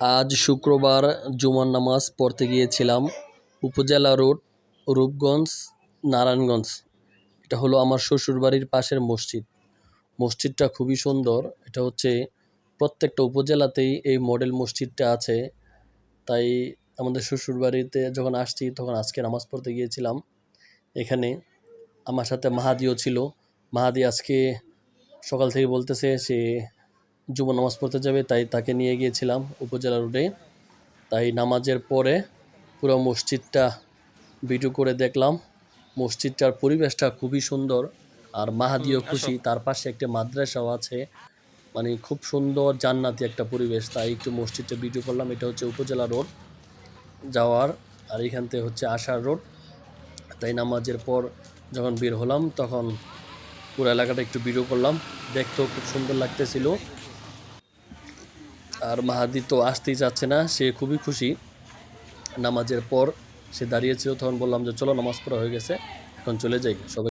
আজ শুক্রবার জুমার নামাজ পড়তে গিয়েছিলাম উপজেলা রোড, রূপগঞ্জ, নারায়ণগঞ্জ। এটা হলো আমার শ্বশুরবাড়ির পাশের মসজিদ। মসজিদটা খুবই সুন্দর। এটা হচ্ছে প্রত্যেকটা উপজেলাতেই এই মডেল মসজিদটা আছে। তাই আমাদের শ্বশুরবাড়িতে যখন আসছি, তখন আজকে নামাজ পড়তে গিয়েছিলাম। এখানে আমার সাথে মাহাদিও ছিল। মাহাদি আজকে সকাল থেকে বলতেছে সে জুমা নামাজ পড়তে যাবে তাই তাকে নিয়ে গিয়েছিলাম উপজেলা রোডে তাই নামাজের পরে পুরো মসজিদটা ভিডিও করে দেখলাম। মসজিদটার পরিবেশটা খুবই সুন্দর আর মাহাদিও খুশি। তার পাশে একটা মাদ্রাসাও আছে। মানে খুব সুন্দর জান্নাতি একটা পরিবেশ। তাই একটু মসজিদটা ভিডিও করলাম। এটা হচ্ছে উপজেলা রোড যাওয়ার আর এখান থেকে হচ্ছে আসার রোড তাই নামাজের পর যখন বের হলাম তখন পুরো এলাকাটা একটু ভিডিও করলাম। দেখতেও খুব সুন্দর লাগতেছিল। আর মাহাদি তো আসতেই চাচ্ছে না, সে খুবই খুশি। নামাজের পর সে দাঁড়িয়েছিল, তখন বললাম যে, চলো, নামাজ পড়া হয়ে গেছে, এখন চলে যাই। সবাই